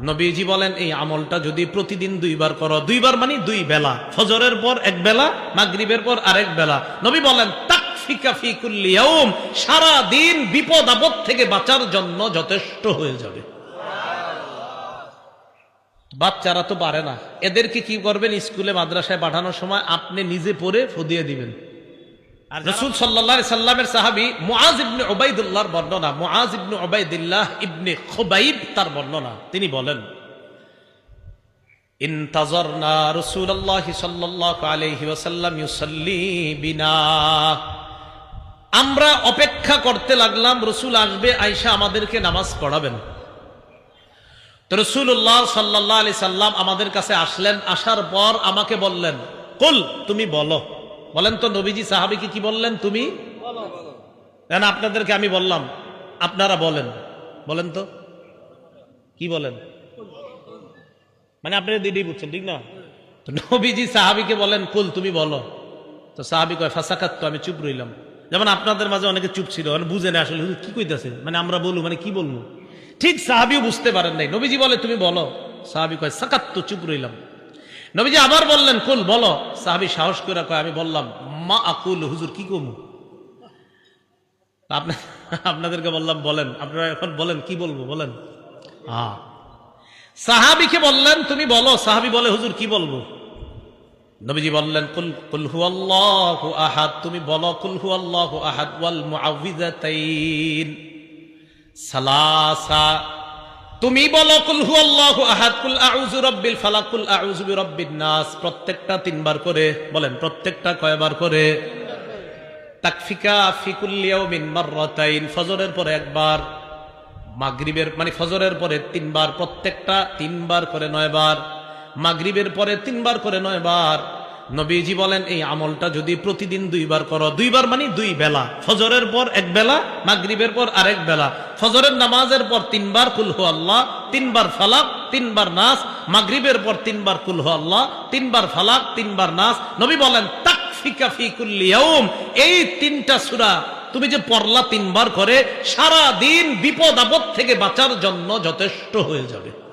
নবীজি বলেন, এই আমলটা যদি প্রতিদিন দুইবার করো, দুইবার মানে দুই বেলা। ফজরের পর এক বেলা, মাগরিবের পর আরেক বেলা। নবী বলেন সারা দিন বিপদ আপদ থেকে বাঁচার জন্য যথেষ্ট হয়ে যাবে। বাচ্চারা তো পারে না। এদেরকে কি করবেন? স্কুলে, মাদ্রাসায় পাঠানোর সময় আপনি নিজে পড়ে ফুদিয়ে দিবেন। রসুল সাল্লাহ সাল্লামের সাহাবি মুআজ ইবনে ওবাইদুল্লাহর বর্ণনা, মুআজ ইবনে ওবাইদুল্লাহ ইবনে খুবাইব তার বর্ণনা। তিনি বলেন, ইন্তাজরনা রাসূলুল্লাহ সাল্লাল্লাহু আলাইহি ওয়াসাল্লাম ইউসাল্লি বিনা। আমরা অপেক্ষা করতে লাগলাম, রসুল আসবে, আয়েশা আমাদেরকে নামাজ পড়াবেন। তো রসুল্লাহ সাল্লাহ আলি সাল্লাম আমাদের কাছে আসলেন, আসার পর আমাকে বললেন, কুল, তুমি বলো। বলেন তো নবীজি সাহাবিকে কি বললেন তুমি? আপনাদেরকে আমি বললাম। আপনারা বলেন। বলেন তো। কি বলেন? মানে আপনারা দিদি বুঝছেন, ঠিক না? তো নবীজি সাহাবিকে বলেন, কুল, তুমি বলো। তো সাহাবি কয় ফাঁসাকাত তো আমি চুপ রইলাম। যেমন আপনাদের মাঝে অনেকে চুপ ছিল মানে বুঝে না আসলে কি কইতেছে? মানে আমরা বলব মানে কি বলব? ঠিক সাহাবিও বুঝতে পারেন নাই। নবীজি বলে, তুমি বলো। সাহাবি কয় সাকাত তো চুপ রইলাম। নবীজি আবার বললেন কুল বলো? সাহাবি সাহস করে কয়, আমি বললাম, মা আকুল, হুজুর কি কমু? আপনা- আপনাদেরকে বললাম, বলেন। আপনারা এখন বলেন, কি বলব? বলেন। হ্যাঁ সাহাবিকে বললেন, তুমি বলো। সাহাবি বলে, হুজুর, কি বলব? নবীজি বললেন, কুল কুল হুয়াল্লাহু আহাদ। তুমি বলো, কুল হুয়াল্লাহু আহাদ ওয়াল মুআউযিযাতাইন সালাসা তুমি বলো, কুল হুয়াল্লাহু আহাদ, কুল আউযু রাব্বিল ফালাক, কুল আউযু বিরাব্বিন নাস। প্রত্যেকটা তিনবার করে বলেন, প্রত্যেকটা কয়বার করে? তাকফিকা ফি কুল্লি ইয়াউমিন মাররাতাইন। ফজরের পরে একবার, মাগরিবের মানে ফজরের পরে তিনবার, প্রত্যেকটা তিনবার করে নয়বার, মাগরিবের পরে তিনবার করে নয়বার নবীজি বলেন, এই আমলটা যদি প্রতিদিন দুইবার করো, দুইবার মানে দুই বেলা। ফজরের পর এক বেলা, মাগরিবের পর আরেক বেলা। ফজরের নামাজের পর তিনবার কুলহু আল্লাহ, তিনবার ফালাক, তিনবার নাস। মাগরিবের পর তিনবার কুলহু আল্লাহ, তিনবার ফালাক, তিনবার নাস। নবী বলেন এই তিনটা সূরা তুমি যে পড়লা তিনবার করে সারা দিন বিপদ আপদ থেকে বাঁচার জন্য যথেষ্ট হয়ে যাবে।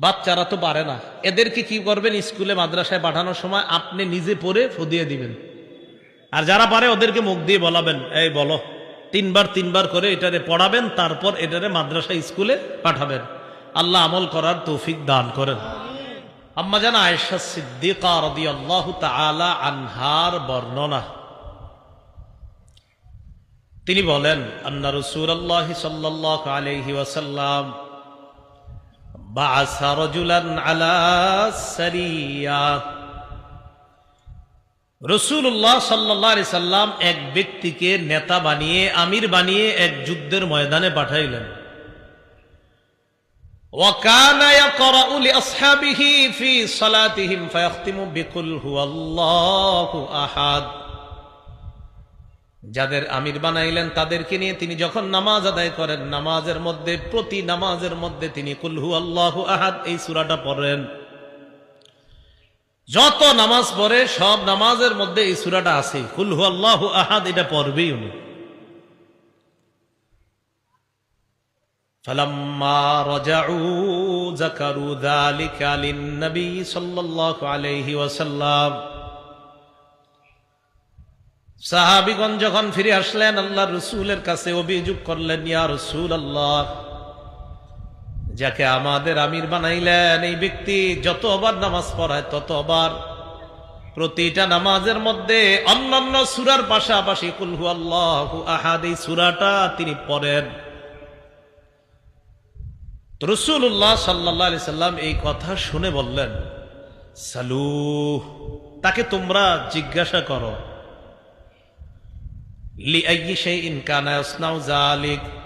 বাচ্চারা তো পারে না। এদেরকে কি করবেন? স্কুলে, মাদ্রাসায় পাঠানোর সময় আপনি নিজে পড়ে ফুদিয়ে দিবেন। আর যারা পারে, ওদেরকে মুখ দিয়ে বলাবেন, এই বলো, তিনবার তিনবার করে এটারে পড়াবেন, তারপর এটারে মাদ্রাসা স্কুলে পাঠাবেন। আল্লাহ আমল করার তৌফিক দান করেন। আম্মা জানা আয়েশা সিদ্দিকা রাদিয়াল্লাহু তাআলা আনহার বর্ণনা। তিনি বলেন, আন্না রসুল্লাহ সাল্লাহ আলহি ওয়াসাল্লাম বাসা রজুলান আলা সারিয়া। রসুল্লাহ সাল্লা সাল্লাম এক ব্যক্তিকে নেতা বানিয়ে, আমির বানিয়ে এক যুদ্ধের ময়দানে পাঠাইলেন। আহাদ। যাদের আমির বানাইলেন তাদেরকে নিয়ে তিনি যখন নামাজ আদায় করেন নামাজের মধ্যে প্রতি নামাজের মধ্যে তিনি কুলহু আল্লাহ আহাদ এই সুরাটা পড়েন যত নামাজ পড়ে সব নামাজের মধ্যে এই সুরাটা আছে কুলহু আল্লাহ আহাদ এটা পড়বেই উনি فلما رجعوا ذكروا ذلك للنبي صلى الله عليه وسلم সাহাবিগণ যখন ফিরে আসলেন আল্লাহ রসুলের কাছে অভিযোগ করলেন, ইয়া রসুল আল্লাহ যাকে আমাদের আমির বানাইলেন, এই ব্যক্তি যতবার নামাজ পড়ায় ততবার প্রতিটা নামাজের মধ্যে অন্যান্য সুরার পাশাপাশি কুলহু আল্লাহ আহাদ, এই সুরাটা তিনি পড়েন। রসুল্লাহ সাল্লাহ আলি সাল্লাম এই কথা শুনে বললেন সালু তাকে তোমরা জিজ্ঞাসা করো।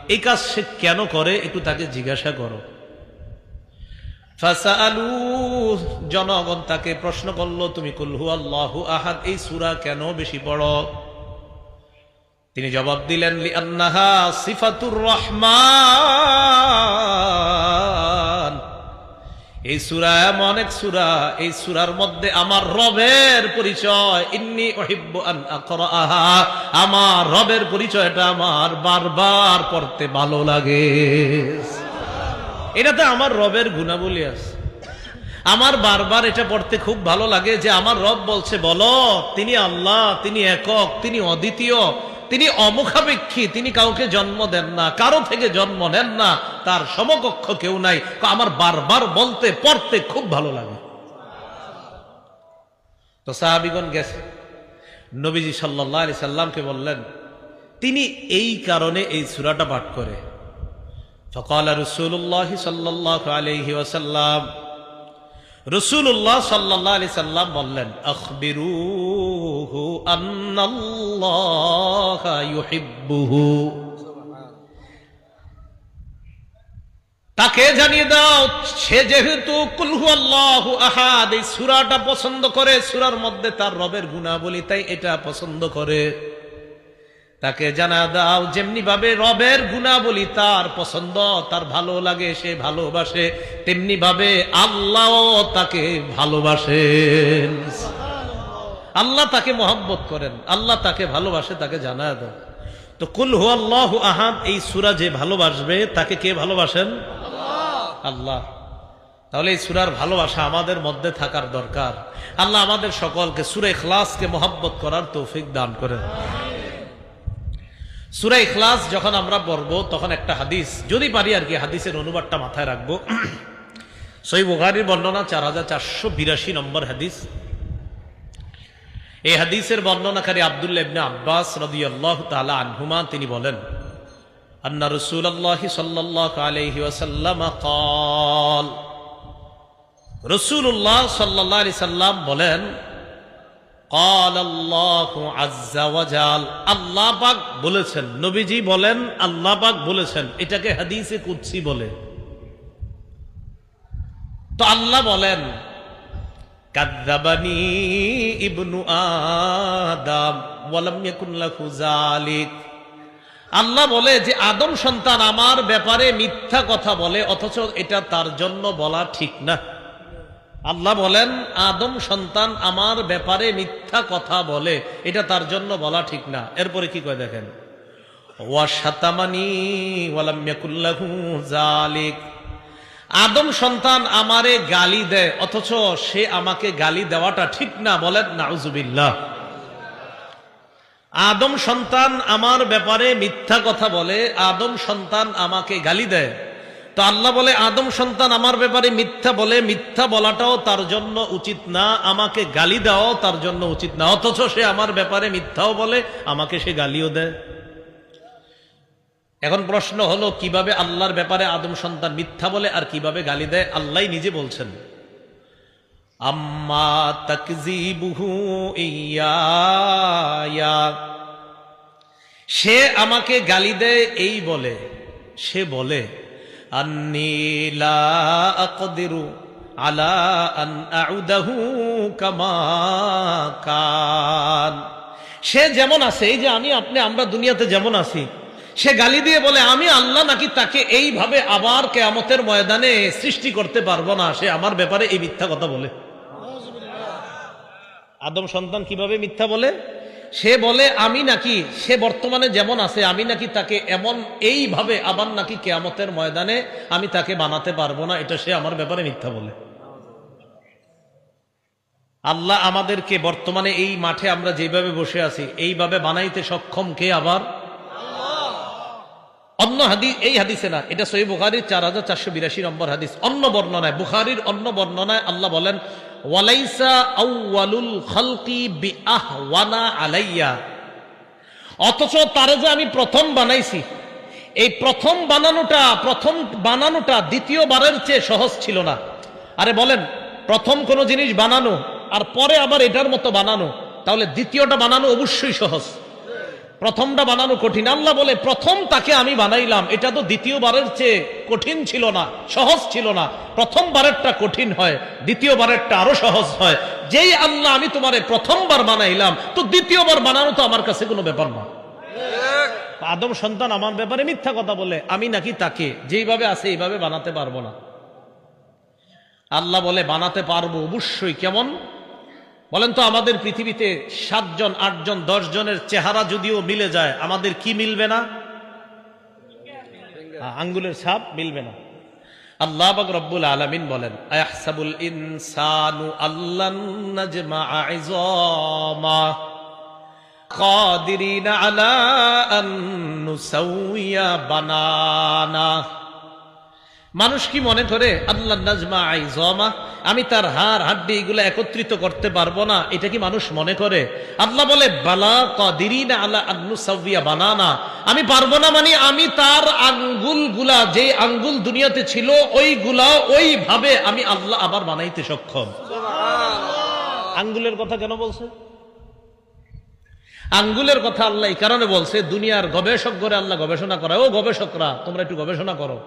এই কাজ সে কেন করে? একটু তাকে জিজ্ঞাসা করো। জনগণ তাকে প্রশ্ন করল, তুমি কুলহু আল্লাহু আহাদ? এই সুরা কেন বেশি পড়ো তিনি জবাব দিলেন সিফাতুর রহমান। এই সুরা এমন এক সুরা, এই সুরার মধ্যে আমার রবের পরিচয়। ইন্নি আকরাহা আমার রবের পরিচয়টা আমার বারবার পড়তে ভালো লাগে। এটাতে আমার রবের গুণাবলী আছে। আমার বারবার এটা পড়তে খুব ভালো লাগে যে আমার রব বলছে, বলো, তিনি আল্লাহ, তিনি একক, তিনি অদ্বিতীয় তিনি অমুখাপেক্ষী, তিনি কাউকে জন্ম দেন না, কারও থেকে জন্ম নেন না, তার সমকক্ষ কেউ নাই। আমার বারবার বলতে, পড়তে খুব ভালো লাগে। তো সাহাবিগণ গেছে। নবীজি সাল্লাহ আলি সাল্লামকে বললেন, তিনি এই কারণে এই সুরাটা পাঠ করে। সকাল রসুল্লাহ সাল্লাহ আলহি ওসাল্লাম রসুল্লাহ সাল্লাহ আলি সাল্লাম বললেন তাকে জানিয়ে দাও, সে যেহেতু কুলহু আল্লাহ আহাদ, এই সুরাটা পছন্দ করে, সুরার মধ্যে তার রবের গুণাবলী তাই এটা পছন্দ করে। তাকে জানা দাও যেমনি ভাবে রবের গুণাবলী তার পছন্দ তার ভালো লাগে সে ভালোবাসে তেমনি ভাবে আল্লাহ তাকে ভালোবাসেন। আল্লাহ তাকে মহব্বত করেন আল্লাহ তাকে ভালোবাসে তাকে জানা দাও। তো কুল হু আল্লাহ আহাদ এই সুরা যে ভালোবাসবে তাকে কে ভালোবাসেন? আল্লাহ। তাহলে এই সুরার ভালোবাসা আমাদের মধ্যে থাকার দরকার। আল্লাহ আমাদের সকলকে সুরে খ্লাসকে মহব্বত করার তৌফিক দান করেন। সুরা ইখলাস যখন আমরা পড়ব, তখন একটা হাদিস, যদি পারি আর কি হাদিসের অনুবাদটা মাথায় রাখব। সই বুখারির বর্ণনা চার হাজার চারশো বিরাশি নম্বর হাদিস। এই হাদিসের বর্ণনাকারী আবদুল্লা ইবনে আব্বাস রদিয়াল্লাহ তালা আনহুমা, তিনি বলেন, আন্না রসুল্লাহ সাল্লাহ আলহি ওয়াসাল্লাম রসুল্লাহ সাল্লাহ আলি সাল্লাম বলেন আল্লাপাক বলেছেন, নবীজি বলেন আল্লাপাক বলেছেন, এটাকে হাদিসে কুৎসি বলে। তো আল্লাহ বলেন, কাদ্দাবানি ইবনু আদাম আল্লাহ বলে যে, আদম সন্তান আমার ব্যাপারে মিথ্যা কথা বলে, অথচ এটা তার জন্য বলা ঠিক না। আল্লাহ বলেন, আদম সন্তান আমার ব্যাপারে মিথ্যা কথা বলে। এটা তার জন্য বলা ঠিক না। এরপরে কি করে দেখেন? আদম সন্তান আমারে গালি দেয়, অথচ সে আমাকে গালি দেওয়াটা ঠিক না। বলেন, নাউজুবিল্লাহ। আদম সন্তান আমার ব্যাপারে মিথ্যা কথা বলে, আদম সন্তান আমাকে গালি দেয়। তো আল্লাহ বলে, আদম সন্তান আমার ব্যাপারে মিথ্যা বলে, মিথ্যা বলাটাও তার জন্য উচিত না, আমাকে গালি দেওয়াও তার জন্য উচিত না, অথচ সে আমার ব্যাপারে মিথ্যাও বলে, আমাকে সে গালিও দেয়। এখন প্রশ্ন হলো, কীভাবে আল্লাহর ব্যাপারে আদম সন্তান মিথ্যা বলে আর কীভাবে গালি দেয় আল্লাহ নিজে বলছেন। আম্মা তাকজিবুহু ইয়া সে আমাকে গালি দেয়, এই বলে, সে বলে। লা আকদিরু আলা আন আউদাহু কামা কান। সে যেমন আছে এই যে আমি আপনি আমরা দুনিয়াতে যেমন আছি সে গালি দিয়ে বলে আমি আল্লাহ নাকি তাকে এইভাবে আবার কেয়ামতের ময়দানে সৃষ্টি করতে পারব না? সে আমার ব্যাপারে এই মিথ্যা কথা বলে। আদম সন্তান কীভাবে মিথ্যা বলে? সে বলে, আমি নাকি, সে বর্তমানে যেমন আছে, আমি নাকি তাকে এমন এইভাবে আবার নাকি কেয়ামতের ময়দানে আমি তাকে বানাতে পারব না? এটা সে আমার ব্যাপারে মিথ্যা বলে। আল্লাহ আমাদেরকে বর্তমানে এই মাঠে আমরা যেভাবে বসে আছি, এইভাবে বানাইতে সক্ষম কে আবার? অন্য হাদিস এই হাদিসে না, এটা সহি বুখারির চার হাজার চারশো বিরাশি নম্বর হাদিস। অন্য বর্ণনায়, বুখারির অন্য বর্ণনায় আল্লাহ বলেন ওয়ালাইসা আউয়ালুল খালকি বিআহওয়ানা আলাইয়া। অথচ তারে যে আমি প্রথম বানাইছি, এই প্রথম বানানোটা প্রথম বানানোটা দ্বিতীয়বারের চেয়ে সহজ ছিল না। আরে বলেন, প্রথম কোনো জিনিস বানানো আর পরে আবার এটার মতো বানানো, তাহলে দ্বিতীয়টা বানানো অবশ্যই সহজ। প্রথমটা বানানো কঠিন। আল্লাহ বলে, প্রথম তাকে আমি বানাইলাম। এটা তো দ্বিতীয়বারের চেয়ে কঠিন ছিল না, সহজ ছিল না। প্রথমবারেরটা কঠিন হয়, দ্বিতীয়বারেরটা আরও সহজ হয়। যেই আল্লাহ আমি তোমারে প্রথমবার বানাইলাম, তো দ্বিতীয়বার বানানো তো আমার কাছে কোনো ব্যাপার না। আদম সন্তান আমার ব্যাপারে মিথ্যা কথা বলে, আমি নাকি তাকে যেইভাবে আছে এইভাবে বানাতে পারব না। আল্লাহ বলে, বানাতে পারব অবশ্যই। কেমন? বলেন তো আমাদের পৃথিবীতে সাতজন আটজন দশ জনের চেহারা যদিও মিলে যায় আমাদের কি মিলবে না আঙ্গুলের ছাপ মিলবে না আল্লাহ বাক রব্বুল আলামিন বলেন আয়াহসাবুল ইনসানু আল্লান নাজমা'a ইযামা قادرين على أن نسوي বানানা মানুষ কি মনে করে আল্লাহ নাজমা আই জমা আমি তার হাড় হাড্ডি এগুলো একত্রিত করতে পারব না এটা কি মানুষ মনে করে? আল্লাহ বলে বালা কদিরিনা আল্লাহ আন্নু সাউিয়া বানানা আমি পারব না মানে আমি তার আঙ্গুলগুলা যে আঙ্গুল দুনিয়াতে ছিল ওইগুলা ওইভাবে আমি আল্লাহ আবার বানাইতে সক্ষম। আঙ্গুলের কথা কেন বলছে? আঙ্গুলের কথা আল্লাহ এই কারণে বলছে দুনিয়ার গবেষকগরে আল্লাহ গবেষণা করা ও গবেষকরা তোমরা একটু গবেষণা করো।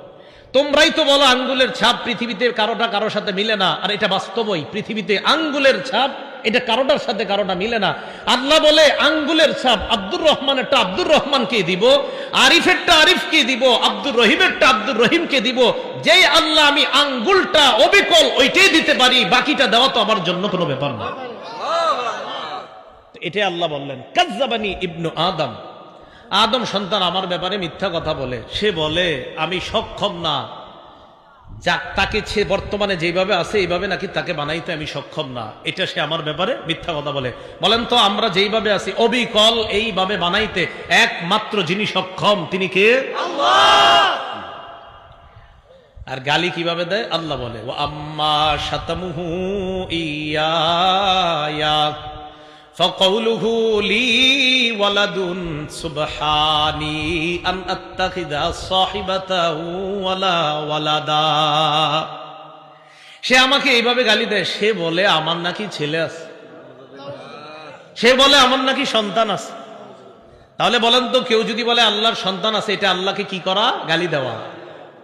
তোমরাই তো বলো আঙ্গুলের ছাপ পৃথিবীতে কারোটা কারোর সাথে মিলে না, আর এটা বাস্তবই। পৃথিবীতে আঙ্গুলের ছাপ, এটা কারোটার সাথে কারোটা মিলে না। আল্লাহ বলে, আঙ্গুলের ছাপ আব্দুর রহমানেরটা আব্দুর রহমানকে দিব, আরিফেরটা আরিফকে দিব, আব্দুর রহিমেরটা আব্দুর রহিমকে দিব। যেই আল্লাহ আমি আঙ্গুলটা, অবিকল ওইটাই দিতে পারি, বাকিটা দেওয়া তো আমার জন্য কোনো ব্যাপার না। এটা আল্লাহ বললেন, কাজ্জাবানি ইবনু আদম। আদম সন্তান আমার ব্যাপারে মিথ্যা কথা বলে। সে বলে, আমি সক্ষম না। যা তাকে সে বর্তমানে যেভাবে আছে, এইভাবে নাকি তাকে বানাইতে আমি সক্ষম না। এটা সে আমার ব্যাপারে মিথ্যা কথা বলে। বলেন তো, আমরা যেইভাবে আছি, অবিকল এইভাবে বানাইতে একমাত্র যিনি সক্ষম, তিনি কে? আর গালি কীভাবে দেয়? আল্লাহ বলে ও আম্মা শাতামুহু ইয়া فقوله لي ولد سبحاني أن أتخذ صاحبة ولا ولدا সে আমাকে এইভাবে গালি দেয় সে বলে আমার নাকি ছেলে আছে সে বলে আমার নাকি সন্তান আছে তাহলে বলেন তো কেউ যদি বলে আল্লাহর সন্তান আছে এটা আল্লাহকে কি করা গালি দেওয়া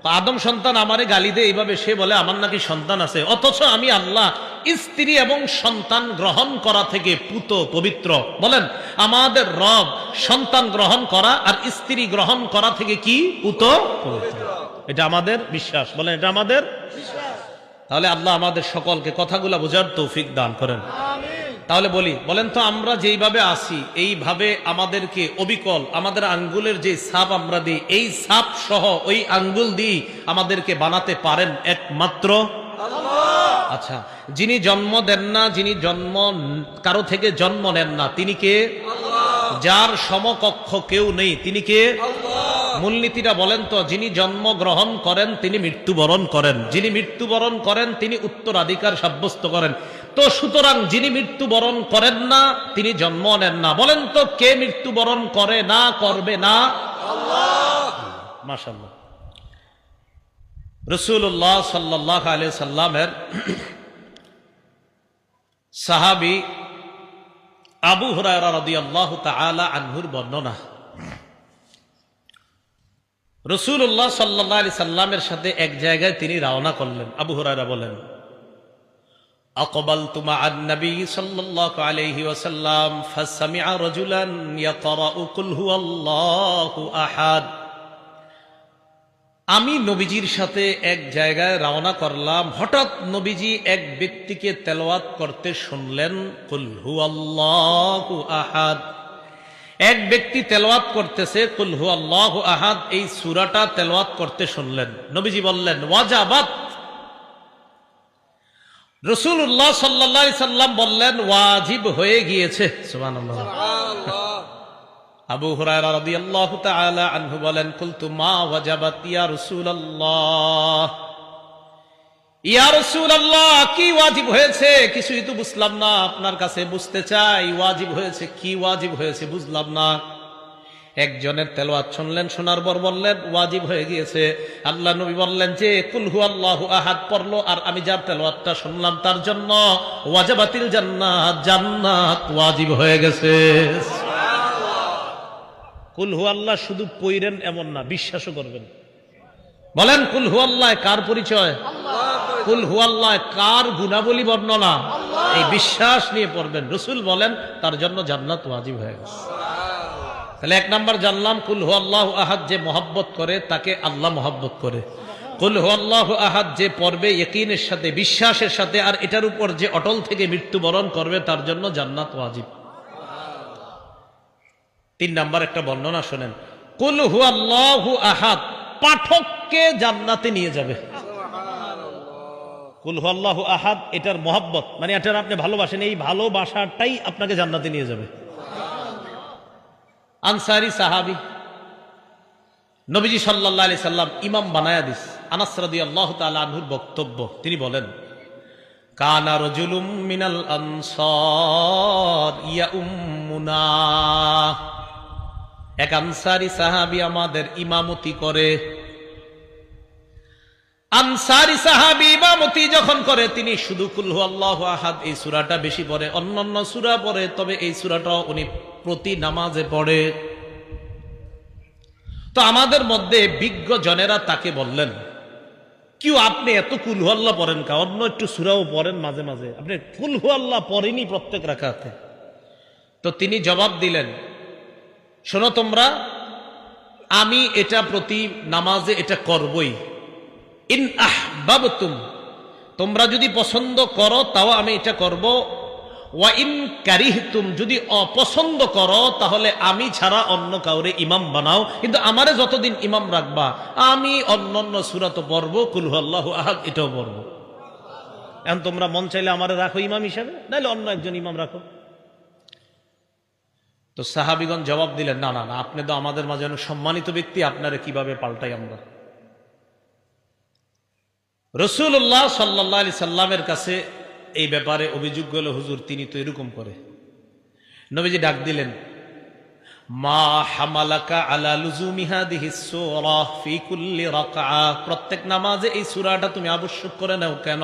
আদম সন্তান আমারে গালি দেয় এইভাবে সে বলে আমার নাকি সন্তান আছে। অথচ আমি আল্লাহ স্ত্রী এবং সন্তান গ্রহণ করা থেকে পুত পবিত্র। বলেন আমাদের রব সন্তান গ্রহণ করা আর স্ত্রী গ্রহণ করা থেকে কি? পুত পবিত্র। এটা আমাদের বিশ্বাস। বলেন এটা আমাদের তাহলে আল্লাহ আমাদের সকলকে কথাগুলা বোঝার তৌফিক দান করেন। তাহলে বলি, বলেন তো আমরা যেইভাবে আসি, এইভাবে আমাদেরকে অবিকল, আমাদের আঙ্গুলের যে সাপ আমরা দিই, এই সাপ সহ ওই আঙ্গুল দিই আমাদেরকে বানাতে পারেন একমাত্র আচ্ছা যিনি জন্ম দেন না, যিনি জন্ম কারও থেকে জন্ম নেন না, তিনি কে? যার সমকক্ষ কেউ নেই, তিনি কে? মূলনীতিটা বলেন তো, যিনি জন্ম গ্রহণ করেন তিনি মৃত্যুবরণ করেন। যিনি মৃত্যুবরণ করেন তিনি উত্তরাধিকার সাব্যস্ত করেন। তো সুতরাং যিনি মৃত্যুবরণ করেন না, তিনি জন্ম নেন না। বলেন তো, কে মৃত্যুবরণ করে না, করবে না? রসুল্লাহ সাল্লাহ আলিয়া সাল্লামের সাহাবি আবু হুরায়রা রাদিয়াল্লাহু তাআলা আনহুর বর্ণনা। রসুল্লাহ সাল্লাহ আলি সাল্লামের সাথে এক জায়গায় তিনি রওনা করলেন আবু হুরায়রা বলেন أقبلت مع النبي صلى الله عليه وسلم فسمع رجلا يقرأ قل هو الله أحد আমি নবীজির সাথে এক জায়গায় রওনা করলাম হঠাৎ নবীজি এক ব্যক্তিকে তেলাওয়াত করতে শুনলেন কুলহু আল্লাহ আহাদ এক ব্যক্তি তেলাওয়াত করতেছে কুলহু আল্লাহ আহাদ এই সুরাটা তেলাওয়াত করতে শুনলেন। নবীজি বললেন ওয়াজাবাত। রসুল্লাহ সাল্লা সাল্লাম বললেন ওয়াজিব হয়ে গিয়েছে। সুবহানাল্লাহ। আবু হুরায়রা রাদিয়াল্লাহু তাআলা আনহু বলেন কুলতু মা ওয়াজাবাত ইয়া রাসূলুল্লাহ। ইয়া রাসূলুল্লাহ, কি ওয়াজিব হয়েছে? কিছুই তো বুঝলাম না, আপনার কাছে বুঝতে চাই, ওয়াজিব হয়েছে, কি ওয়াজিব হয়েছে বুঝলাম না। একজনের তেলাওয়াত শুনলেন, শোনার পর বললেন, ওয়াজিব হয়ে গিয়েছে। আল্লাহ নবী বললেন যে কুলহু আল্লাহ আহাদ, পড়ল, আর আমি যার তেলাওয়াতটা শুনলাম, তার জন্য ওয়াজাবাতিল জান্নাত জান্নাত ওয়াজিব হয়ে গেছে। কুলহু আল্লাহ শুধু পইরেন এমন না, বিশ্বাসও করবেন। বলেন কুলহু আল্লাহ কার পরিচয়? কার গুণাবলী বর্ণনা? এই বিশ্বাস নিয়ে পড়বেন। রসুল বলেন, তার জন্য জান্নাত ওয়াজিব হয়ে গেছে। তাহলে এক জানলাম আল্লাহ আহাদ যে মহব্বত করে, তাকে আল্লাহ মহব্বত করে। আল্লাহ আহাদ যে সাথে, বিশ্বাসের সাথে, আর এটার উপর যে অটল থেকে মৃত্যুবরণ করবে, তার জন্য জান্নাত ওয়াজিব। তিন নাম্বার একটা বর্ণনা শোনেন। কুল হু আল্লাহু আহাদ পাঠককে জান্নাতে নিয়ে যাবে। কুলহু আল্লাহ আহাদ, এটার মহাব্বত। মানে এটার আপনি ভালোবাসেন, এই ভালোবাসাটাই আপনাকে জান্নাতে নিয়ে যাবে। আনসারি সাহাবি, নবীজি সাল্লাহ আলি সাল্লাম ইমাম বানায়া দিস। আনাস রাদি আল্লাহ আনহুর বক্তব্য, তিনি বলেন, কানা রজুলুম মিনাল আনসার ইয়া উম্মুনা এক আনসারি সাহাবি আমাদের ইমামতি করে আনসারি সাহাবি ইমামতি যখন করে, তিনি শুধু কুলহু আল্লাহ আহাদ, এই সুরাটা বেশি পড়ে। অন্যান্য সুরা পড়ে, তবে এই সুরাটাও উনি প্রতি নামাজে পড়ে। তো আমাদের মধ্যে বিজ্ঞ জনেরা তাকে বললেন, কিউ আপনি এত কুলহু আল্লাহ পড়েন কা? অন্য একটু সুরাও পড়েন মাঝে মাঝে। আপনি কুলহু আল্লাহ পড়েনি প্রত্যেক রাখাতে তো তিনি জবাব দিলেন, শোনো তোমরা, আমি এটা প্রতি নামাজে এটা করবই। ইন আহবাবতুম, তোমরা যদি পছন্দ করো, তাও আমি এটা করব। ওয়া ইন কারিহতুম, যদি অপছন্দ করো, তাহলে আমি ছাড়া অন্য কাউরে ইমাম বানাও। কিন্তু আমারে যতদিন ইমাম রাখবা, আমি অন্য অন্য সুরাত পড়ব কুলহু আল্লাহ আহাদ, এটাও পড়ব। এখন তোমরা মন চাইলে আমারে রাখো ইমাম হিসাবে নাহলে অন্য একজন ইমাম রাখো। তো সাহাবিগণ জবাব দিলেন, না না না, আপনি তো আমাদের মাঝে অনেক সম্মানিত ব্যক্তি, আপনারে কীভাবে পাল্টাই আমরা? রসুল্লাহ সাল্লাহ আলি সাল্লামের কাছে এই ব্যাপারে অভিযোগ গেল, হুজুর, তিনি তো এরকম করে। নবীজি ডাক দিলেন, মা হামালাকা আলা কুল্লি প্রত্যেক নামাজে এই সূরাটা তুমি আবশ্যক করে নাও কেন?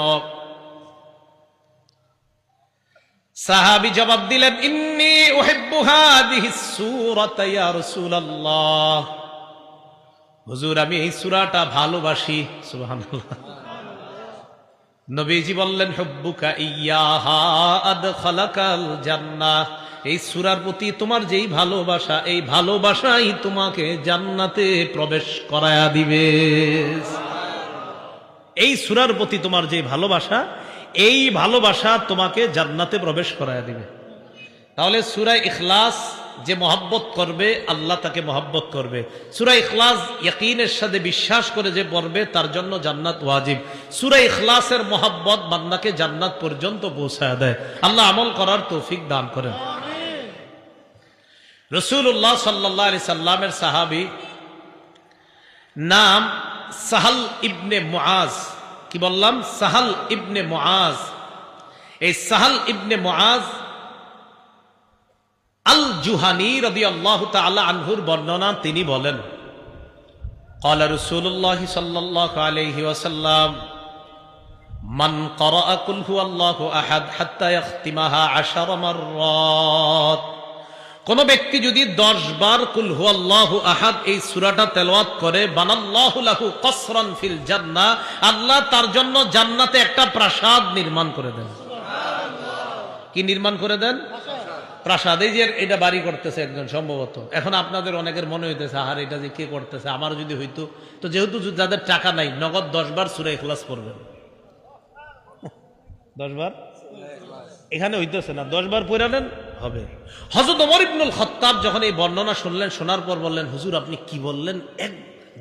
সাহাবী জবাব দিলেন, ইন্নী হুজুর, আমি এই সুরাটা ভালোবাসি। সুবহানাল্লাহ। নবীজি বললেন, হব্বুকা ইয়াহা জান্নাহ। এই সুরার প্রতি তোমার যেই ভালোবাসা, এই ভালোবাসাই তোমাকে জান্নাতে প্রবেশ করায়া দিবে। এই সুরার প্রতি তোমার যে ভালোবাসা, এই ভালোবাসা তোমাকে জান্নাতে প্রবেশ করায়া দিবে। তাহলে সুরা ইখলাস যে মহব্বত করবে, আল্লাহ তাকে মহব্বত করবে। সুরা ইখলাস ইয়াকিনের সাথে বিশ্বাস করে যে পড়বে, তার জন্য জান্নাত ওয়াজিব। সুরা ইখলাসের মহব্বত বান্দাকে জান্নাত পর্যন্ত পৌঁছায় দেয়। আল্লাহ আমল করার তৌফিক দান করেন। রসুল্লাহ সাল্লাহ আলি সাল্লামের সাহাবি নাম সাহাল ইবনে মুআজ। কি বললাম? সাহাল ইবনে মুআজ। এই সাহাল ইবনে মুআজ আল জুহানি রদি আল্লাহ আনহুর বর্ণনা তিনি বলেন কলা রসুল্লাহ সাল্লাহ আলহি ওয়াসাল্লাম, মান করাকুল হু আল্লাহ আহাদ হাত্তাহতিমাহা আশার মাররাত। কোন ব্যক্তি যদি দশ বার কুল আল্লাহ আহাদ এই সুরাটা তেলওয়াত করে, বানাল্লাহু কসরান ফিল জান্না আল্লাহ তার জন্য জান্নাতে একটা প্রাসাদ নির্মাণ করে দেন। কি নির্মাণ করে দেন? প্রাসাদ যে এটা বাড়ি করতেছে একজন সম্ভবত। এখন আপনাদের অনেকের মনে হইতেছে, আহার, এটা যে কে করতেছে? আমার যদি হইতো। তো যেহেতু যাদের টাকা নাই, নগদ দশ বার সুরে ক্লাস করবেন দশ বার? এখানে হইতেছে না। দশ বার পড়ে হবে। হজরত ওমর ইবনুল খত্তাব যখন এই বর্ণনা শুনলেন, শোনার পর বললেন, হুজুর, আপনি কি বললেন? এক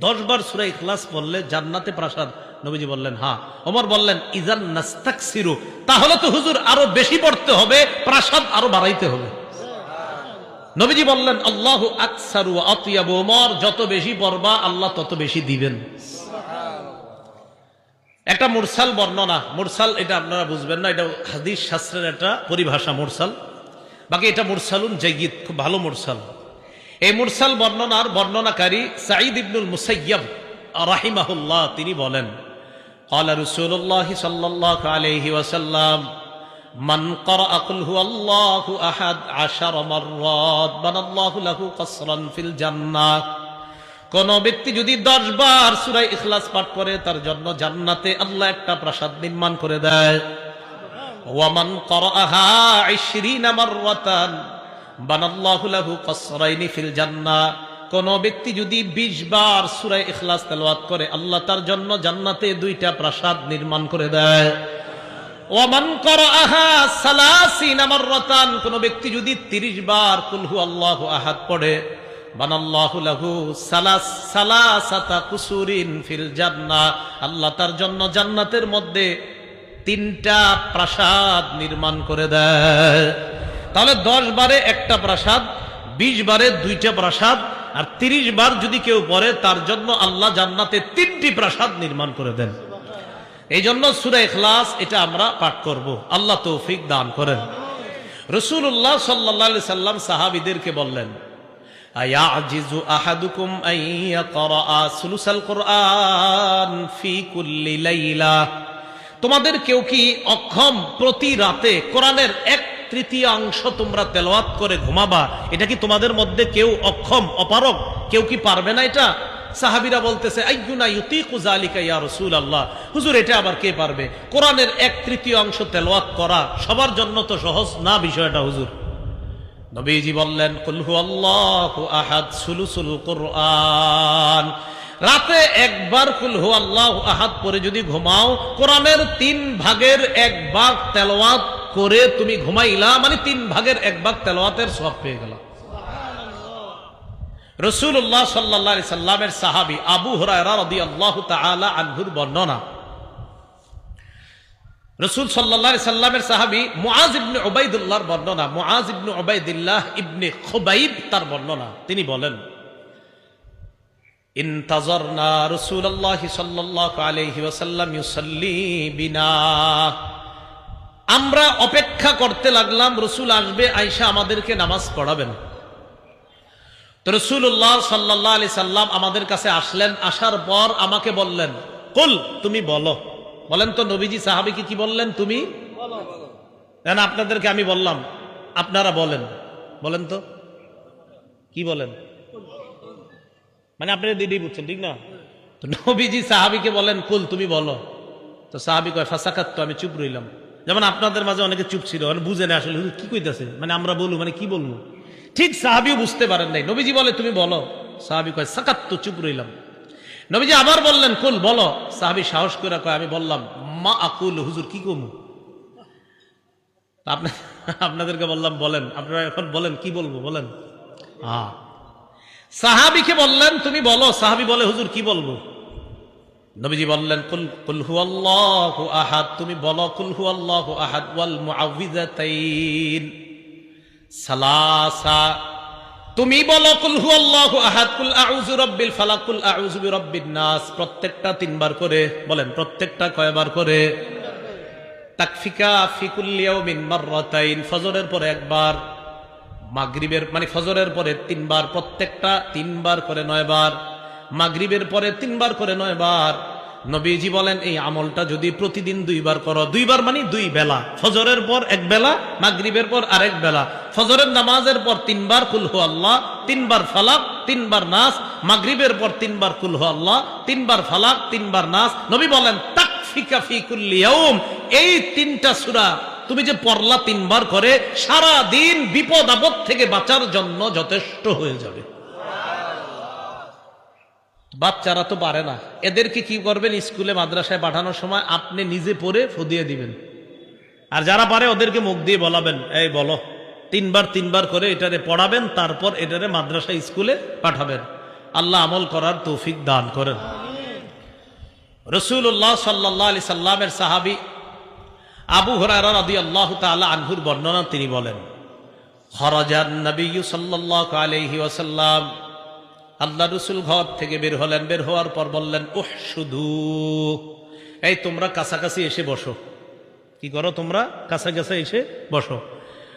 দশ বার সুরা ইখলাস পড়লে জান্নাতে প্রাসাদ, নবীজি বললেন হ্যাঁ। ওমর বললেন, ইজান নাস্তাক সিরু তাহলে তো হুজুর আরও বেশি পড়তে হবে, প্রাসাদ আরও বাড়াইতে হবে। নবীজি বললেন আল্লাহ আকসারু আতিয়াবু ওমর যত বেশি পড়বা আল্লাহ তত বেশি দিবেন একটা মুরসাল বর্ণনা মুরসাল এটা আপনারা বুঝবেন না এটা হাদিস শাস্ত্রের একটা পরিভাষা মুরসাল বাকি এটা মুরসালুন জাইয়িদ খুব ভালো মুরসাল এই মুরসাল বর্ণনার বর্ণনাকারী সাঈদ ইবনুল মুসাইয়াব রাহিমাহুল্লাহ তিনি বলেন قال رسول الله صلى الله عليه وسلم من قرأ قل هو الله أحد عشر مرات بنى الله له قصرا في الجنة কোন ব্যক্তি যদি দশ বার সুরাই ইখলাস পাঠ করে তার জন্য জান্নাতে আল্লাহ একটা প্রাসাদ নির্মাণ করে দেয় ওয়ামান করাহা ইশরিনা মাররাতান বানাল্লাহু লাহু কসরাইনি ফিল জান্নাহ কোন ব্যক্তি যদি 20 বার সূরা ইখলাস তেলাওয়াত করে আল্লাহ তার জন্য জান্নাতে দুইটা প্রাসাদ নির্মাণ করে দেয় ওয়ামান করাহা সালাসিনা মাররাতান কোন ব্যক্তি যদি 30 বার কুল হু আল্লাহু আহাদ পড়ে, বানাল্লাহু লাহু সালাস, সালাসাতা কুসুরিন ফিল জান্নাহ আল্লাহ তার জন্য জান্নাতের মধ্যে তিনটা প্রাসাদ নির্মাণ করে দেয়। তাহলে দশ বারে একটা প্রাসাদ, বিশ বারে দুইটা প্রাসাদ, আর তিরিশ বার যদি কেউ পড়ে, তার জন্য আল্লাহ জান্নাতে তিনটি প্রাসাদ নির্মাণ করে দেন। এই জন্য সুরা ইখলাস এটা আমরা পাঠ করব। আল্লাহ তৌফিক দান করেন। রসুল্লাহ সাল্লাহ সাল্লাম সাহাবিদেরকে বললেন তোমাদের কেউ কি অক্ষম প্রতি রাতে কোরআনের এক তৃতীয়াংশ তোমরা তেলাওয়াত করে ঘুমাবা? এটা কি তোমাদের মধ্যে কেউ অক্ষম অপারক কেউ কি পারবে না এটা? সাহাবিরা বলতেছে হুজুর, এটা আবার কে পারবে? কোরআনের এক তৃতীয় অংশ তেলাওয়াত করা সবার জন্য তো সহজ না বিষয়টা, হুজুর? নবীজি বললেন, কুল হুয়াল্লাহু আহাদ সুলুসুল কোরআন। রাতে একবার কুল হুয়াল্লাহু আহাদ পরে যদি ঘুমাও, কোরআনের তিন ভাগের এক ভাগ তেলাওয়াত করে তুমি ঘুমাইলা মানে তিন ভাগের এক ভাগ তেলাওয়াতের সব পেয়ে গেলা। রসুল্লাহ সাল্লা সাল্লামের সাহাবি আবু রদি আল্লাহ তালা আনহুর বর্ণনা। রসুল সাল্লাহ সাল্লামের সাহাবি মুআজ ইবনে ওবায়দুল্লাহর বর্ণনা, মুআজ ইবনে ওবায়দুল্লাহ ইবনে খুবাইব তার বর্ণনা। তিনি বলেন ইন্তাজরনা রসুল্লাহ সাল্লাহ আলহি ওসাল্লাম ইউসাল্লি বিনা। আমরা অপেক্ষা করতে লাগলাম, রসুল আসবে আইসা আমাদেরকে নামাজ পড়াবেন। তো রসুল্লাহ সাল্লাহ আলি সাল্লাম আমাদের কাছে আসলেন, আসার পর আমাকে বললেন, কুল, তুমি বলো। বলেন তো নবীজি, সাহাবিকে কি বললেন তুমি? আপনাদেরকে আমি বললাম, আপনারা বলেন। বলেন তো, কি বলেন? মানে আপনারা দিদি বুঝছেন, ঠিক না? তো নবীজি, সাহাবিকে বলেন, কুল, তুমি বলো। তো সাহাবি কয়, ফাঁসাকাত তো, আমি চুপ রইলাম। যেমন আপনাদের মাঝে অনেকে চুপ ছিল মানে বুঝে না আসলে কি কইতাছে? মানে আমরা বলব মানে কি বলব? ঠিক সাহাবিও বুঝতে পারেন নাই। নবীজি বলে, তুমি বলো। সাহাবি কয় সাকাত তো চুপ রইলাম। নবীজি আবার বললেন কুল বলো? সাহাবি সাহস করে কয়, আমি বললাম, মা আকুল, হুজুর কি কমু? আপনি, আপনাদেরকে বললাম, বলেন। আপনারা এখন বলেন, কি বলব? বলেন। হ্যাঁ সাহাবিকে বললেন, তুমি বলো। সাহাবি বলে, হুজুর কি বলব? নবীজি বললেন, কুল কুল হু আল্লাহু আহাদ। তুমি বলো, কুল হু আল্লাহু আহাদ ওয়াল মুআউযিযাতাইন। সালাসা। তুমি বলো, কুল আল্লাহু আহাদ, কুল আউযু রাব্বিল ফালাক, কুল আউযু বিরাব্বিন নাস। প্রত্যেকটা তিনবার করে, বলেন, প্রত্যেকটা কয়বার করে? তাকফিকা ফি কুল্লি ইয়াউমিন মাররাতাইন। ফজরের পরে একবার, মাগরিবের মানে ফজরের পরে তিনবার, প্রত্যেকটা তিনবার করে নয়বার, মাগরিবের পরে তিনবার করে নয়বার নবীজি বলেন, এই আমলটা যদি প্রতিদিন দুইবার করো, দুইবার মানে দুই বেলা। ফজরের পর এক বেলা, মাগরিবের পর আরেক বেলা। ফজরের নামাজের পর তিনবার কুলহু আল্লাহ, তিনবার ফালাক, তিনবার নাস। মাগরিবের পর তিনবার কুলহু আল্লাহ, তিনবার ফালাক, তিনবার নাস। নবী বলেন, তাকফিকা ফি কুল্লি ইয়াউম। এই তিনটা সূরা তুমি যে পড়লা তিনবার করে সারা দিন বিপদ আপদ থেকে বাঁচার জন্য যথেষ্ট হয়ে যাবে। বাচ্চারা তো পারে না। এদেরকে কি করবেন? স্কুলে, মাদ্রাসায় পাঠানোর সময় আপনি নিজে পড়ে ফুদিয়ে দিবেন। আর যারা পারে, ওদেরকে মুখ দিয়ে বলাবেন, এই বলো। তিনবার তিনবার করে এটারে পড়াবেন, তারপর এটারে মাদ্রাসা স্কুলে পাঠাবেন। আল্লাহ আমল করার তৌফিক দান করেন। রসুল্লাহ সাল্লাহ আলি সাল্লামের সাহাবি আবু হরারা আল্লাহ তালা আনহুর বর্ণনা তিনি বলেন, খরাজান নবী সাল্লাহ আলহি ওয়াসাল্লাম আল্লাহ রসুল ঘর থেকে বের হলেন, বের হওয়ার পর বললেন ওহ শুধু। এই তোমরা কাছাকাছি এসে বসো। কি করো তোমরা? কাছাকাছি এসে বসো।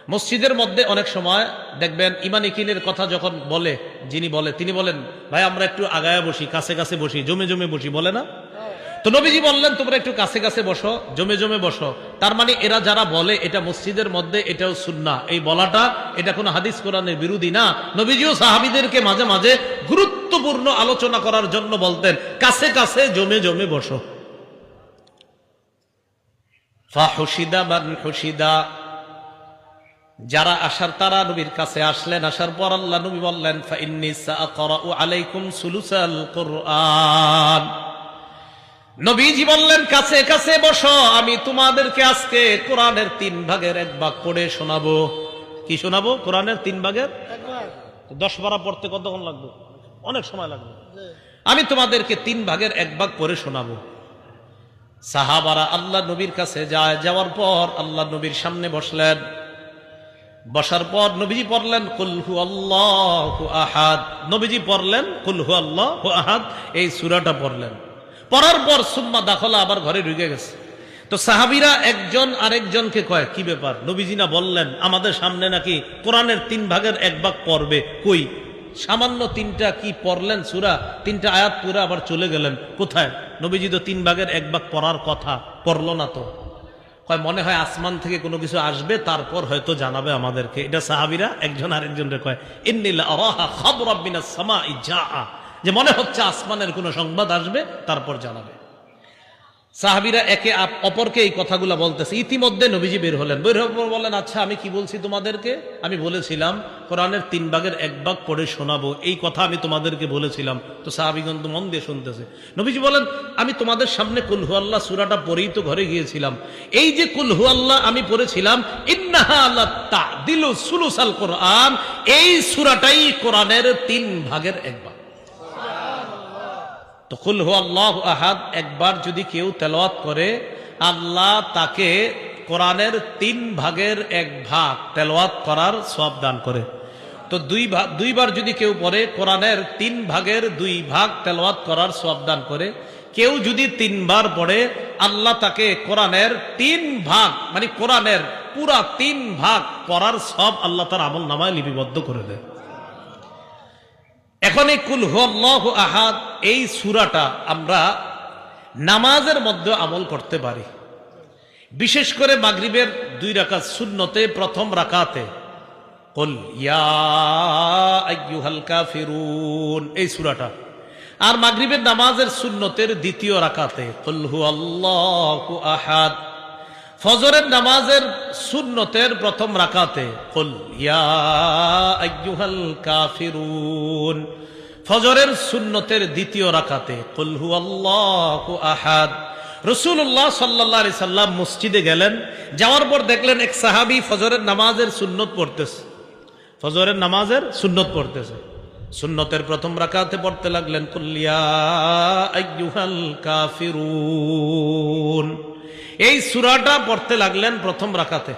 মসজিদের মধ্যে অনেক সময় দেখবেন ইমান ইকিনের কথা যখন বলে, যিনি বলে, তিনি বলেন, ভাই, আমরা একটু আগায় বসি, কাছে কাছে বসি, জমে জমে বসি। বলে না? তো নবীজি বললেন, তোমরা একটু কাছে কাছে বসো, জমে জমে বসো। তার মানে এরা যারা বলে, এটা মসজিদের মধ্যে, এটাও সুন্না এই বলাটা, এটা কোনো হাদিস কোরআনের বিরোধী না। নবীজিও সাহাবিদেরকে মাঝে মাঝে গুরুত্বপূর্ণ আলোচনা করার জন্য বলতেন, কাছে কাছে, জমে জমে বসো। যারা আসার, তারা নবীর কাছে আসলেন, আসার পর আল্লাহ নবী বললেন আলাইকুম সুলুসাল কুরআন। নবীজি বললেন কাছে কাছে বসো আমি তোমাদেরকে আজকে কোরআনের তিন ভাগের এক ভাগ পড়ে শোনাবো। কি শোনাবো? কোরআনের তিন ভাগের? দশ বারা পড়তে কতক্ষণ লাগবে? অনেক সময় লাগবে। আমি তোমাদেরকে তিন ভাগের এক ভাগ পড়ে শোনাবো। সাহাবারা আল্লাহ নবীর কাছে যায় যাওয়ার পর আল্লাহ নবীর সামনে বসলেন। বসার পর নবীজি পড়লেন কুলহু আল্লাহ আহাদ। নবীজি পড়লেন কুলহু আল্লাহ আহাদ। এই সুরাটা পড়লেন। পড়ার পর সুম্মা দাখলা আবার ঘরে ঢুকে গেছে। তো সাহাবিরা একজন আরেকজনকে কয়, কি ব্যাপার? নবীজি না বললেন, আমাদের সামনে নাকি কোরআনের তিন ভাগের এক ভাগ পড়বে? কই? সামান্য তিনটা কি পড়লেন সুরা? তিনটা আয়াত পুরা আবার চলে গেলেন। কোথায়? নবীজি তো তিন ভাগের এক ভাগ পড়ার কথা, পড়ল না তো। কয়, মনে হয় আসমান থেকে কোনো কিছু আসবে, তারপর হয়তো জানাবে আমাদেরকে। এটা সাহাবিরা একজন আরেকজনকে কয়, ইন্নিল যে মনে হচ্ছে আসমানের কোনো সংবাদ আসবে, তারপর জানাবে। সাহাবিরা একে অপরকে এই কথাগুলো বলতেছে। ইতিমধ্যে নবীজি বের হলেন। বের হওয়ার বলেন আচ্ছা আমি কি বলছি তোমাদেরকে? আমি বলেছিলাম, কোরআনের তিন ভাগের এক ভাগ পড়ে শোনাবো। এই কথা আমি তোমাদেরকে বলেছিলাম। তো সাহাবিগণ তো মন দিয়ে শুনতেছে। নবীজি বলেন, আমি তোমাদের সামনে কুলহু আল্লাহ সুরাটা পড়েই তো ঘরে গিয়েছিলাম। এই যে কুলহু আল্লাহ আমি পড়েছিলাম তাদিলু সুলুসাল কোরআন। এই সুরাটাই কোরআনের তিন ভাগের এক ভাগ। তো হু আল্লাহ আহাদ, একবার যদি কেউ তেলাওয়াত করে, আল্লাহ তাকে কোরআনের তিন ভাগের এক ভাগ তেলাওয়াত করার সব দান করে। তো দুই ভাগ দুইবার যদি কেউ পড়ে, কোরআনের তিন ভাগের দুই ভাগ তেলাওয়াত করার সব দান করে। কেউ যদি তিনবার পড়ে, আল্লাহ তাকে কোরআনের তিন ভাগ মানে কোরআনের পুরা তিন ভাগ পড়ার সব আল্লাহ তার আমল নামায় লিপিবদ্ধ করে দেয়। এখন এই কুল হুয়াল্লাহ আহাদ এই সুরাটা আমরা নামাজের মধ্যে আমল করতে পারি। বিশেষ করে মাগরিবের দুই রাকাত শূন্যতে প্রথম রাকাতে। এই সুরাটা। আর মাগরিবের নামাজের শূন্যতের দ্বিতীয় রাকাতে আহাদ। ফজরের নামাজের সুন্নতের প্রথম রাকাতে ইয়া কাফিরুন ফজরের সুন্নতের দ্বিতীয় রাকাতে, কুল হুয়াল্লাহু আহাদ। রসুল্লাহ সাল্লাহ আলি সাল্লাম মসজিদে গেলেন, যাওয়ার পর দেখলেন এক সাহাবি ফজরের নামাজের সুন্নত পড়তেছে। ফজরের নামাজের সুন্নত পড়তেছে। সুন্নতের প্রথম রাকাতে পড়তে লাগলেন কাফিরুন। এই সুরাটা পড়তে লাগলেন প্রথম রাকাতে।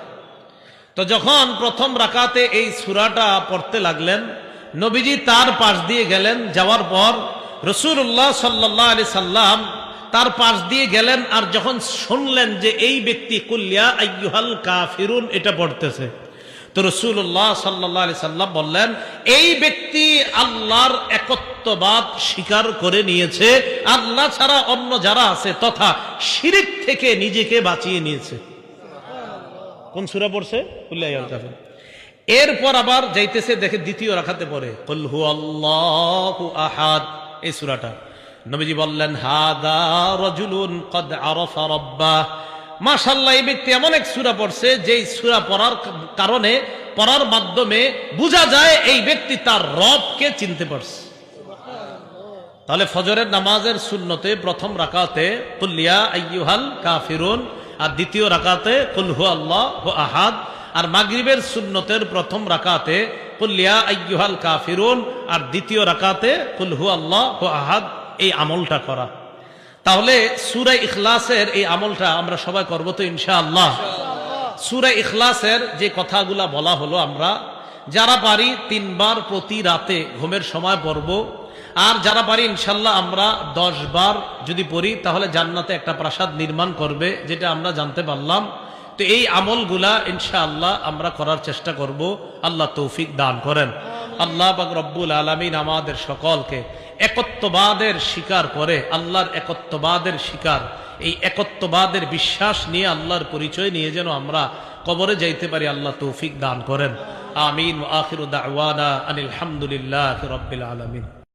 তো যখন প্রথম রাকাতে এই সুরাটা পড়তে লাগলেন নবীজি তার পাশ দিয়ে গেলেন, যাওয়ার পর রসুল্লাহ সাল্লাহ আলি সাল্লাম তার পাশ দিয়ে গেলেন আর যখন শুনলেন যে এই ব্যক্তি কুল্লিয়া আইয়ুহাল কাফিরুন, এটা পড়তেছে। তো রসুল্লাহ সাল্লাহ আলি সাল্লাম বললেন, এই ব্যক্তি আল্লাহর একত্ববাদ স্বীকার করে নিয়েছে, আল্লাহ ছাড়া অন্য যারা আছে তথা শিরিক থেকে নিজেকে বাঁচিয়ে নিয়েছে। কোন সুরা পড়ছে? কুল্লিয়া কাফিরুন। এরপর আবার যাইতেছে, দেখে দ্বিতীয় রাখাতে পরে আহাদ, এই সুরাটা। নবীজি বললেন, হাদা এই ব্যক্তি এমন এক সুরা পড়ছে, যেই সুরা পড়ার কারণে, পড়ার মাধ্যমে বোঝা যায় এই ব্যক্তি তার রবকে চিনতে পারছে। তাহলে ফজরের নামাজের শূন্যতে প্রথম রাকাতে কুল্লিয়া আইয়ুহাল কাফিরুন, আর দ্বিতীয় রাকাতে কুলহু আল্লাহ আহাদ আর মাগরিবের সুন্নতের প্রথম রাকাতে কুল্লিয়া আইয়ুহাল কাফিরুন আর দ্বিতীয় রাকাতে কুলহু আল্লাহ আহাদ এই আমলটা করা। তাহলে সুরা ইখলাসের এই আমলটা আমরা সবাই করব তো ইনশাআল্লাহ। সুরা ইখলাসের যে কথাগুলা বলা হলো আমরা, যারা পারি তিনবার প্রতি রাতে ঘুমের সময় পড়ব, আর যারা পারি ইনশাল্লাহ আমরা দশ বার যদি পড়ি, তাহলে জান্নাতে একটা প্রাসাদ নির্মাণ করবে, যেটা আমরা জানতে পারলাম। তো এই আমলগুলা ইনশাআল্লাহ আমরা করার চেষ্টা করব। আল্লাহ তৌফিক দান করেন। আল্লাহ বাক রব্বুল আলমিন আমাদের সকলকে একত্ববাদের শিকার করে, আল্লাহর একত্ববাদের শিকার, এই একত্ববাদের বিশ্বাস নিয়ে আল্লাহর পরিচয় নিয়ে যেন আমরা কবরে যাইতে পারি, আল্লাহ তৌফিক দান করেন। আমিন আখির দাওয়ানা আনিল রব্বিল আলমিন।